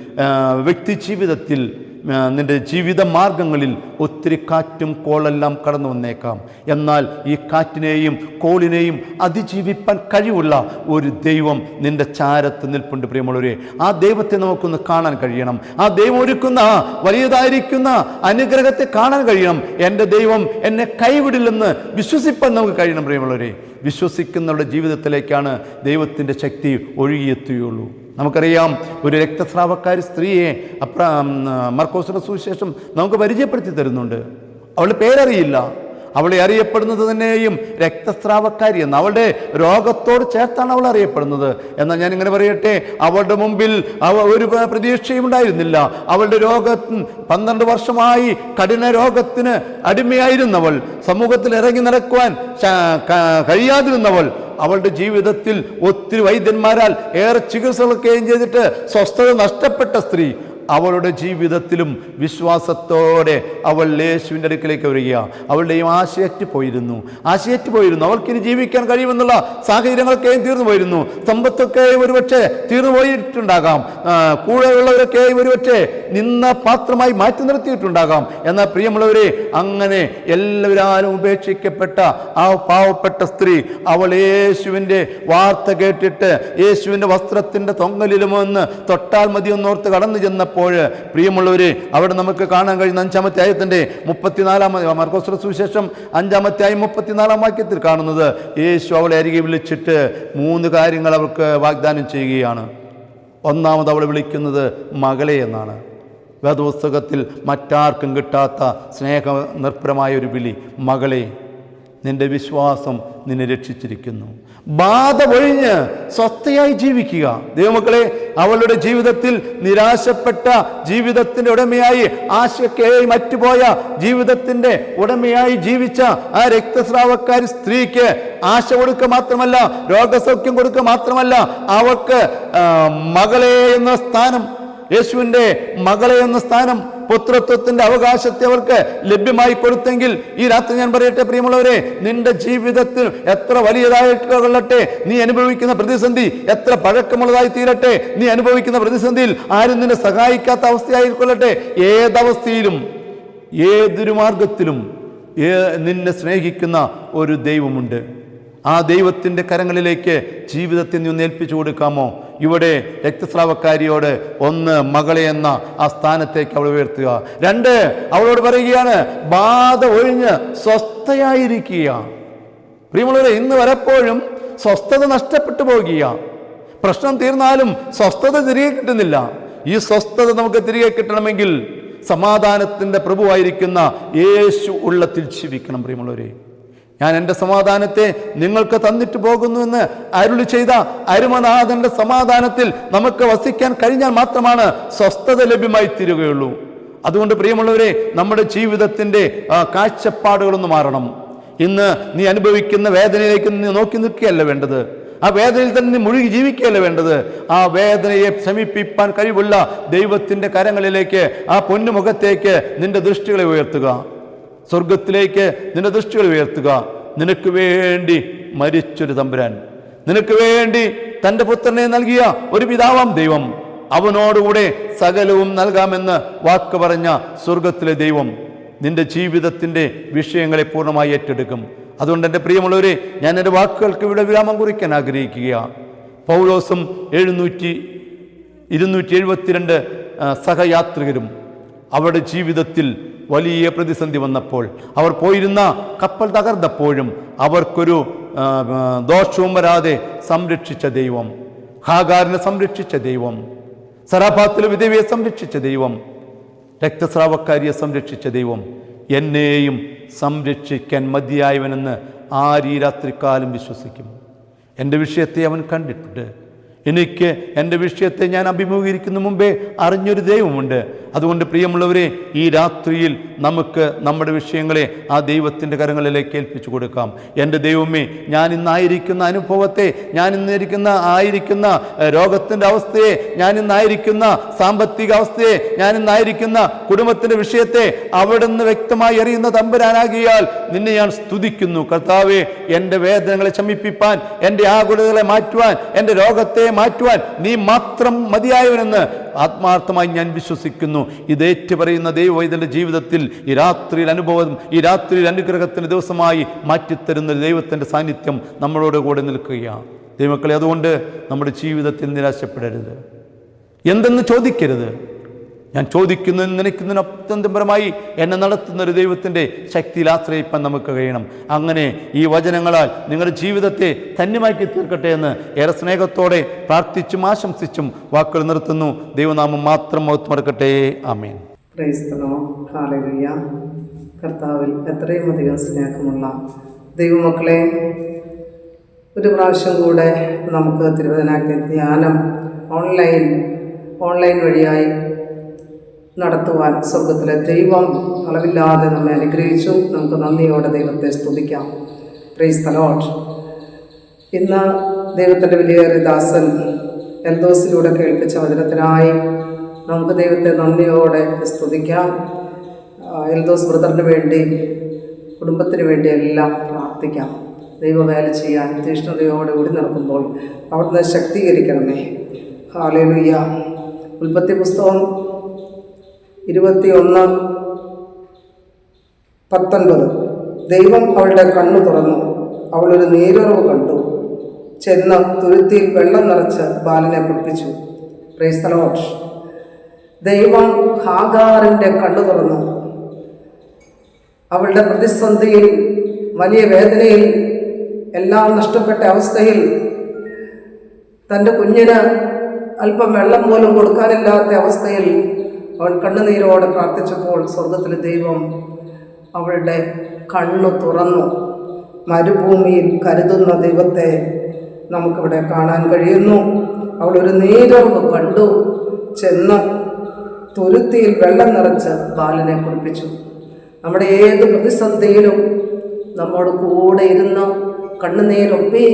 വ്യക്തി ജീവിതത്തിൽ നിന്റെ ജീവിത മാർഗങ്ങളിൽ ഒത്തിരി കാറ്റും കോളെല്ലാം കടന്നു വന്നേക്കാം. എന്നാൽ ഈ കാറ്റിനെയും കോളിനെയും അതിജീവിപ്പാൻ കഴിവുള്ള ഒരു ദൈവം നിന്റെ ചാരത്ത് നിൽപ്പുണ്ട് പ്രിയമുള്ളവരെ. ആ ദൈവത്തെ നമുക്കൊന്ന് കാണാൻ കഴിയണം. ആ ദൈവം ഒരുക്കുന്ന വലിയതായിരിക്കുന്ന അനുഗ്രഹത്തെ കാണാൻ കഴിയണം. എന്റെ ദൈവം എന്നെ കൈവിടില്ലെന്ന് വിശ്വസിപ്പാൻ നമുക്ക് കഴിയണം പ്രിയമുള്ളവരെ. വിശ്വസിക്കുന്നവരുടെ ജീവിതത്തിലേക്കാണ് ദൈവത്തിന്റെ ശക്തി ഒഴുകിയെത്തുകയുള്ളൂ. നമുക്കറിയാം ഒരു രക്തസ്രാവക്കാരി സ്ത്രീയെ അപ്ര മർക്കോസിന്റെ സുവിശേഷം നമുക്ക് പരിചയപ്പെടുത്തി തരുന്നുണ്ട്. അവളുടെ പേരറിയില്ല. അവളെ അറിയപ്പെടുന്നത് തന്നെയും രക്തസ്രാവക്കാരി എന്ന്. അവളുടെ രോഗത്തോട് ചേർത്താണ് അവൾ അറിയപ്പെടുന്നത്. എന്നാൽ ഞാൻ ഇങ്ങനെ പറയട്ടെ അവളുടെ മുമ്പിൽ അവ ഒരു പ്ര- പ്രതീക്ഷയും ഉണ്ടായിരുന്നില്ല അവളുടെ രോഗ പന്ത്രണ്ട് വർഷമായി കഠിന രോഗത്തിന് അടിമയായിരുന്നവൾ. സമൂഹത്തിൽ ഇറങ്ങി നടക്കുവാൻ കഴിയാതിരുന്നവൾ. അവളുടെ ജീവിതത്തിൽ ഒത്തിരി വൈദ്യന്മാരാൽ ഏറെ ചികിത്സകളൊക്കെയും ചെയ്തിട്ട് സ്വസ്ഥത നഷ്ടപ്പെട്ട സ്ത്രീ. അവളുടെ ജീവിതത്തിലും വിശ്വാസത്തോടെ അവൾ യേശുവിന്റെ അടുക്കിലേക്ക് വരിക. അവളുടെയും ആശയറ്റ് പോയിരുന്നു. ആശയറ്റ് പോയിരുന്നു. അവൾക്കിനി ജീവിക്കാൻ കഴിയുമെന്നുള്ള സാഹചര്യങ്ങളൊക്കെയും തീർന്നു പോയിരുന്നു. സമ്പത്തൊക്കെയും ഒരുപക്ഷെ തീർന്നു പോയിട്ടുണ്ടാകാം. കൂടെയുള്ളവരൊക്കെയും ഒരുപക്ഷെ നിന്ന പാത്രമായി മാറ്റി നിർത്തിയിട്ടുണ്ടാകാം. എന്നാൽ പ്രിയമുള്ളവരെ അങ്ങനെ എല്ലാവരും ഉപേക്ഷിക്കപ്പെട്ട ആ പാവപ്പെട്ട സ്ത്രീ അവൾ യേശുവിന്റെ വാർത്ത കേട്ടിട്ട് യേശുവിന്റെ വസ്ത്രത്തിന്റെ തൊങ്ങലിലുമൊന്ന് തൊട്ടാൽ മതിയെന്നോർത്ത് കടന്നു ചെന്നപ്പോൾ പ്രിയമുള്ളവരെ അവിടെ നമുക്ക് കാണാൻ കഴിയുന്ന അഞ്ചാമത്തെ ആയത്തിന്റെ മുപ്പത്തിനാലാമത് മർക്കോസ്ര സുവിശേഷം അഞ്ചാമത്തെ ആയി മുപ്പത്തിനാലാം വാക്യത്തിൽ കാണുന്നത് യേശു അവളെ അരികെ വിളിച്ചിട്ട് മൂന്ന് കാര്യങ്ങൾ അവർക്ക് വാഗ്ദാനം ചെയ്യുകയാണ്. ഒന്നാമത് അവൾ വിളിക്കുന്നത് മകളെ എന്നാണ്. വേദപുസ്തകത്തിൽ മറ്റാർക്കും കിട്ടാത്ത സ്നേഹ നിർഭരമായ ഒരു വിളി മകളെ നിന്റെ വിശ്വാസം നിന്നെ രക്ഷിച്ചിരിക്കുന്നു. ബാധ ഒഴിഞ്ഞ് സ്വസ്ഥയായി ജീവിക്കുക. ദൈവമക്കളെ അവളുടെ ജീവിതത്തിൽ നിരാശപ്പെട്ട ജീവിതത്തിന്റെ ഉടമയായി ആശയക്കേയായി മറ്റുപോയ ജീവിതത്തിന്റെ ഉടമയായി ജീവിച്ച ആ രക്തസ്രാവക്കാരി സ്ത്രീക്ക് ആശ കൊടുക്കുക മാത്രമല്ല രോഗസൗഖ്യം കൊടുക്കുക മാത്രമല്ല അവൾക്ക് മകളെ എന്ന സ്ഥാനം യേശുവിന്റെ മകളെ എന്ന സ്ഥാനം പുത്രത്വത്തിന്റെ അവകാശത്തെ അവർക്ക് ലഭ്യമായി കൊടുത്തെങ്കിൽ ഈ രാത്രി ഞാൻ പറയട്ടെ പ്രിയമുള്ളവരെ നിന്റെ ജീവിതത്തിൽ എത്ര വലിയതായിട്ട് കൊള്ളട്ടെ? നീ അനുഭവിക്കുന്ന പ്രതിസന്ധി എത്ര പഴക്കമുള്ളതായി തീരട്ടെ? നീ അനുഭവിക്കുന്ന പ്രതിസന്ധിയിൽ ആരും നിന്നെ സഹായിക്കാത്ത അവസ്ഥയായിക്കൊള്ളട്ടെ? ഏതവസ്ഥയിലും ഏതൊരു മാർഗത്തിലും നിന്നെ സ്നേഹിക്കുന്ന ഒരു ദൈവമുണ്ട്. ആ ദൈവത്തിന്റെ കരങ്ങളിലേക്ക് ജീവിതത്തിൽ നിന്ന് ഏൽപ്പിച്ചു കൊടുക്കാമോ? ഇവിടെ രക്തസ്രാവക്കാരിയോട് ഒന്ന് മകളെ എന്ന ആ സ്ഥാനത്തേക്ക് അവൾ ഉയർത്തുക. രണ്ട് അവളോട് പറയുകയാണ് ബാധ ഒഴിഞ്ഞ് സ്വസ്ഥയായിരിക്കുക. പ്രിയമുള്ളവരെ ഇന്ന് വരപ്പോഴും സ്വസ്ഥത നഷ്ടപ്പെട്ടു പോകുക പ്രശ്നം തീർന്നാലും സ്വസ്ഥത തിരികെ കിട്ടുന്നില്ല. ഈ സ്വസ്ഥത നമുക്ക് തിരികെ കിട്ടണമെങ്കിൽ സമാധാനത്തിന്റെ പ്രഭുവായിരിക്കുന്ന യേശു ഉള്ളത്തിൽ ജീവിക്കണം പ്രിയമുള്ളവരെ. ഞാൻ എന്റെ സമാധാനത്തെ നിങ്ങൾക്ക് തന്നിട്ട് പോകുന്നു എന്ന് അരുളി ചെയ്ത അരുമനാഥന്റെ സമാധാനത്തിൽ നമുക്ക് വസിക്കാൻ കഴിഞ്ഞാൽ മാത്രമാണ് സ്വസ്ഥത ലഭ്യമായി തീരുകയുള്ളൂ. അതുകൊണ്ട് പ്രിയമുള്ളവരെ നമ്മുടെ ജീവിതത്തിന്റെ കാഴ്ചപ്പാടുകളൊന്ന് മാറണം. ഇന്ന് നീ അനുഭവിക്കുന്ന വേദനയിലേക്ക് നീ നോക്കി നിൽക്കുകയല്ല വേണ്ടത്. ആ വേദനയിൽ തന്നെ നീ മുഴുകി ജീവിക്കുകയല്ല വേണ്ടത്. ആ വേദനയെ ശമിപ്പിക്കാൻ കഴിവുള്ള ദൈവത്തിന്റെ കരങ്ങളിലേക്ക് ആ പൊന്നുമുഖത്തേക്ക് നിന്റെ ദൃഷ്ടികളെ ഉയർത്തുക. സ്വർഗത്തിലേക്ക് നിന്റെ ദൃഷ്ടികൾ ഉയർത്തുക. നിനക്ക് വേണ്ടി മരിച്ചൊരു തമ്പുരാൻ. നിനക്ക് വേണ്ടി തന്റെ പുത്രനെ നൽകിയ ഒരു പിതാവാം ദൈവം. അവനോടുകൂടെ സകലവും നൽകാമെന്ന് വാക്ക് പറഞ്ഞ സ്വർഗത്തിലെ ദൈവം നിന്റെ ജീവിതത്തിന്റെ വിഷയങ്ങളെ പൂർണമായി ഏറ്റെടുക്കും. അതുകൊണ്ട് എന്റെ പ്രിയമുള്ളവരെ ഞാൻ എന്റെ വാക്കുകൾക്ക് ഇവിടെ വിരാമം കുറിക്കാൻ ആഗ്രഹിക്കുക പൗലോസും എഴുന്നൂറ്റി ഇരുന്നൂറ്റി എഴുപത്തിരണ്ട് സഹയാത്രികരും അവരുടെ ജീവിതത്തിൽ വലിയ പ്രതിസന്ധി വന്നപ്പോൾ അവർ പോയിരുന്ന കപ്പൽ തകർന്നപ്പോഴും അവർക്കൊരു ദോഷവും വരാതെ സംരക്ഷിച്ച ദൈവം ഹാഗാറിനെ സംരക്ഷിച്ച ദൈവം സറാഫാത്തിലെ വിധവയെ സംരക്ഷിച്ച ദൈവം രക്തസ്രാവക്കാരിയെ സംരക്ഷിച്ച ദൈവം എന്നെയും സംരക്ഷിക്കാൻ മതിയായവനെന്ന് ആരീ രാത്രിക്കാലം വിശ്വസിക്കും? എന്റെ വിഷയത്തെ അവൻ കണ്ടിട്ടുണ്ട്. എനിക്ക് എന്റെ വിഷയത്തെ ഞാൻ അഭിമുഖീകരിക്കുന്ന മുമ്പേ അറിഞ്ഞൊരു ദൈവമുണ്ട്. അതുകൊണ്ട് പ്രിയമുള്ളവരെ ഈ രാത്രിയിൽ നമുക്ക് നമ്മുടെ വിഷയങ്ങളെ ആ ദൈവത്തിന്റെ കരങ്ങളിലേക്ക് ഏൽപ്പിച്ചു കൊടുക്കാം. എന്റെ ദൈവമേ ഞാൻ ഇന്നായിരിക്കുന്ന അനുഭവത്തെ ഞാൻ ഇന്നിരിക്കുന്ന ആയിരിക്കുന്ന രോഗത്തിന്റെ അവസ്ഥയെ ഞാൻ ഇന്നായിരിക്കുന്ന സാമ്പത്തിക അവസ്ഥയെ ഞാൻ ഇന്നായിരിക്കുന്ന കുടുംബത്തിന്റെ വിഷയത്തെ അവിടുന്ന് വ്യക്തമായി അറിയുന്ന തമ്പരാനാകിയാൽ നിന്നെ ഞാൻ സ്തുതിക്കുന്നു. കർത്താവെ എന്റെ വേദനകളെ ശമിപ്പിപ്പാൻ എന്റെ ആകുലതകളെ മാറ്റുവാൻ എന്റെ രോഗത്തെ മാറ്റുവാൻ നീ മാത്രം മതിയായവനെന്ന് ആത്മാർത്ഥമായി ഞാൻ വിശ്വസിക്കുന്നു. ഇത് ഏറ്റുപറയുന്ന ദൈവവൈദ്യന്റെ ജീവിതത്തിൽ ഈ രാത്രിയിൽ അനുഭവം ഈ രാത്രിയിൽ അനുഗ്രഹത്തിന്റെ ദിവസമായി മാറ്റിത്തരുന്ന ദൈവത്തിന്റെ സാന്നിധ്യം നമ്മളോട് കൂടെ നിൽക്കുകയാണ്. ദൈവമക്കളെ അതുകൊണ്ട് നമ്മുടെ ജീവിതത്തിൽ നിരാശപ്പെടരുത്. എന്തെന്ന് ചോദിക്കരുത്. ഞാൻ ചോദിക്കുന്നതിന് നിനയ്ക്കുന്നതിന് അത്യന്തപരമായി എന്നെ നടത്തുന്ന ഒരു ദൈവത്തിന്റെ ശക്തിയിൽ ആശ്രയിപ്പാൻ നമുക്ക് കഴിയണം. അങ്ങനെ ഈ വചനങ്ങളാൽ നിങ്ങളുടെ ജീവിതത്തെ ധന്യമാക്കി തീർക്കട്ടെ എന്ന് ഏറെ സ്നേഹത്തോടെ പ്രാർത്ഥിച്ചും ആശംസിച്ചും വാക്കുകൾ നിർത്തുന്നു. ദൈവനാമം മാത്രം മറക്കട്ടെ ആമേൻ.
Praise the കർത്താവിൽ എത്രയും അധികം സ്നേഹമുള്ള ദൈവമക്കളെ ഒരു പ്രാവശ്യം കൂടെ നമുക്ക് തിരുവചനാക്കി ധ്യാനം ഓൺലൈൻ ഓൺലൈൻ വഴിയായി നടത്തുവാൻ സ്വർഗത്തിലെ ദൈവം അളവില്ലാതെ നമ്മെ അനുഗ്രഹിച്ചു. നമുക്ക് നന്ദിയോടെ ദൈവത്തെ സ്തുതിക്കാം. പ്രൈസ് തലോട്ട് ഇന്ന് ദൈവത്തിന്റെ വിലയേറിയ ദാസൻ എൽദോസിലൂടെ കേൾപ്പിച്ച വചനത്തിനായി നമുക്ക് ദൈവത്തെ നന്ദിയോടെ സ്തുതിക്കാം. എൽദോസ് ബ്രദറിന് വേണ്ടി കുടുംബത്തിന് വേണ്ടി എല്ലാം പ്രാർത്ഥിക്കാം. ദൈവവേല ചെയ്യാൻ തീഷ്ണതയോടെ ഓടി നടക്കുമ്പോൾ അവിടുന്ന് ശക്തീകരിക്കണമേ. ഹാലേലുയ്യ ഉൽപ്പത്തി പുസ്തകം ഇരുപത്തി ഒന്ന് പത്തൊൻപത്. ദൈവം അവളുടെ കണ്ണു തുറന്നു. അവളൊരു നീരുറവ് കണ്ടു. ചെന്ന് തുരുത്തിയിൽ വെള്ളം നിറച്ച് ബാലനെ കുളിപ്പിച്ചു. പ്രേസ്തലോട്ട് ദൈവം ഹാഗാറിന്റെ കണ്ണു തുറന്നു. അവളുടെ പ്രതിസന്ധിയിൽ വലിയ വേദനയിൽ എല്ലാം നഷ്ടപ്പെട്ട അവസ്ഥയിൽ തന്റെ കുഞ്ഞിന് അല്പം വെള്ളം പോലും കൊടുക്കാനില്ലാത്ത അവസ്ഥയിൽ അവൾ കണ്ണുനീരോടെ പ്രാർത്ഥിച്ചപ്പോൾ സ്വർഗത്തിലെ ദൈവം അവളുടെ കണ്ണു തുറന്നു. മരുഭൂമിയിൽ കരുതുന്ന ദൈവത്തെ നമുക്കിവിടെ കാണാൻ കഴിയുന്നു. അവൾ ഒരു നീരവ് കണ്ടു. ചെന്ന് തുരുത്തിയിൽ വെള്ളം നിറച്ച് ബാലനെ കുളിപ്പിച്ചു. നമ്മുടെ ഏത് പ്രതിസന്ധിയിലും നമ്മോട് കൂടെ ഇരുന്ന് കണ്ണുനീരൊപ്പി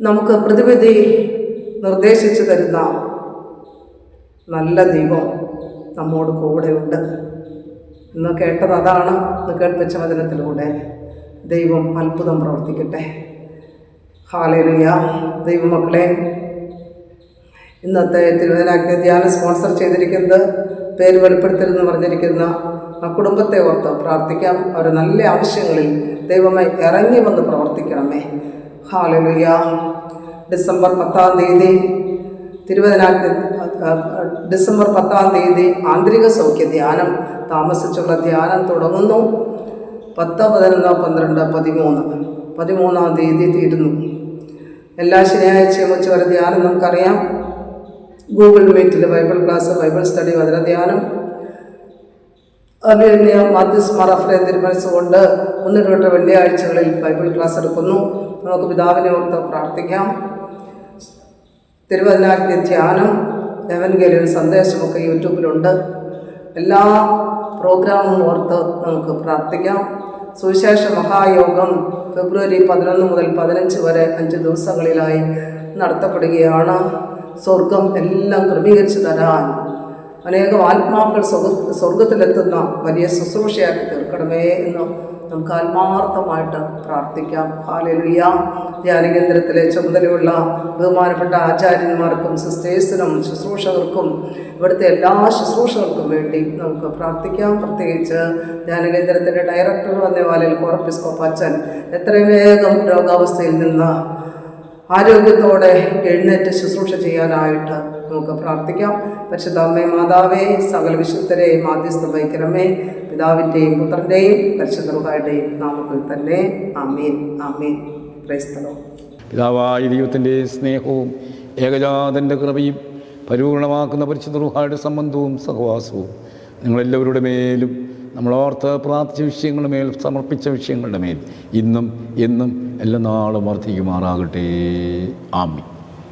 നമുക്ക് പ്രതിവിധി നിർദ്ദേശിച്ചു തരുന്ന നല്ല ദൈവം. നമ്മോട് കൂടെയുണ്ട്. ഇന്ന് കേട്ടത് അതാണ്. ഇന്ന് കേൾപ്പിച്ച വചനത്തിലൂടെ ദൈവം അത്ഭുതം പ്രവർത്തിക്കട്ടെ. ഹാലേലുയ ദൈവമക്കളെ ഇന്നത്തെ തിരുവനന്തപുരം ധ്യാനം സ്പോൺസർ ചെയ്തിരിക്കുന്നത് പേര് വെളിപ്പെടുത്തരുതെന്ന് പറഞ്ഞിരിക്കുന്ന ആ കുടുംബത്തെ ഓർത്ത് പ്രാർത്ഥിക്കാം. അവർ നല്ല ആവശ്യങ്ങളിൽ ദൈവമായി ഇറങ്ങി വന്ന് പ്രവർത്തിക്കണമേ. ഹാലലുയ ഡിസംബർ പത്താം തീയതി തിരുവനന്തപുരം ഡിസംബർ പത്താം തീയതി ആന്തരിക സൗഖ്യ ധ്യാനം താമസിച്ചുള്ള ധ്യാനം തുടങ്ങുന്നു. പത്ത് പതിനൊന്ന് പന്ത്രണ്ട് പതിമൂന്ന്. പതിമൂന്നാം തീയതി തീരുന്നു. എല്ലാ ശനിയാഴ്ചയും ഉച്ചവരെ ധ്യാനം നമുക്കറിയാം. ഗൂഗിൾ മീറ്റിൽ ബൈബിൾ ക്ലാസ് ബൈബിൾ സ്റ്റഡി വചന ധ്യാനം. അഭിനയ മാത്യുസ് മറഫ്രെ തിരുമനസ്സുകൊണ്ട് ഒന്ന് തൊട്ട് വെള്ളിയാഴ്ചകളിൽ ബൈബിൾ ക്ലാസ് എടുക്കുന്നു. നമുക്ക് പിതാവിനെ ഓർത്ത് പ്രാർത്ഥിക്കാം. തിരുവചനാഗ്നി ധ്യാനം ദേവൻഗേലിയൻ സന്ദേശമൊക്കെ യൂട്യൂബിലുണ്ട്. എല്ലാ പ്രോഗ്രാമും ഓർത്ത് നമുക്ക് പ്രാർത്ഥിക്കാം. സുവിശേഷ മഹായോഗം ഫെബ്രുവരി പതിനൊന്ന് മുതൽ പതിനഞ്ച് വരെ അഞ്ച് ദിവസങ്ങളിലായി നടത്തപ്പെടുകയാണ്. സ്വർഗം എല്ലാം ക്രമീകരിച്ചു തരാൻ അനേകം ആത്മാക്കൾ സ്വർഗ സ്വർഗത്തിലെത്തുന്ന വലിയ ശുശ്രൂഷയാക്കി തീർക്കണമേ എന്ന് നമുക്ക് ആത്മാർത്ഥമായിട്ട് പ്രാർത്ഥിക്കാം. ഹാലലുയ ധ്യാനകേന്ദ്രത്തിലെ ചുമതലയുള്ള ബഹുമാനപ്പെട്ട ആചാര്യന്മാർക്കും സിസ്റ്റേഴ്സിനും ശുശ്രൂഷകർക്കും ഇവിടുത്തെ എല്ലാ ശുശ്രൂഷകർക്കും വേണ്ടി നമുക്ക് പ്രാർത്ഥിക്കാം. പ്രത്യേകിച്ച് ധ്യാനകേന്ദ്രത്തിന്റെ ഡയറക്ടർ വന്നവാലിൽ കോറപ്പിസ്കോപ്പ് അച്ഛൻ എത്രയും വേഗം രോഗാവസ്ഥയിൽ നിന്ന് ആരോഗ്യത്തോടെ എഴുന്നേറ്റ് ശുശ്രൂഷ ചെയ്യാനായിട്ട് നമുക്ക് പ്രാർത്ഥിക്കാം. പരിശുദ്ധ അമ്മേ മാതാവേ സകല വിശുദ്ധരെ മാധ്യസ്ഥ വഹിക്കണമേ പിതാവിന്റെയും പുത്രന്റെയും പരിശുദ്ധയുടെയും നാമത്തിൽ തന്നെ അമീൻ അമീൻ ക്രൈസ്തലോ
പിതാവായ ദൈവത്തിന്റെ സ്നേഹവും ഏകജാതന്റെ കൃപയും പരിപൂർണമാക്കുന്ന പരിശുദ്ധ റുഹായുടെ സംബന്ധവും സഹവാസവും നിങ്ങളെല്ലാവരുടെ മേലും നമ്മളോർത്ത് പ്രാർത്ഥിച്ച വിഷയങ്ങളുടെ മേൽ സമർപ്പിച്ച വിഷയങ്ങളുടെ മേൽ ഇന്നും എന്നും എല്ലാ നാളും വർദ്ധിക്കുമാറാകട്ടെ. ആമി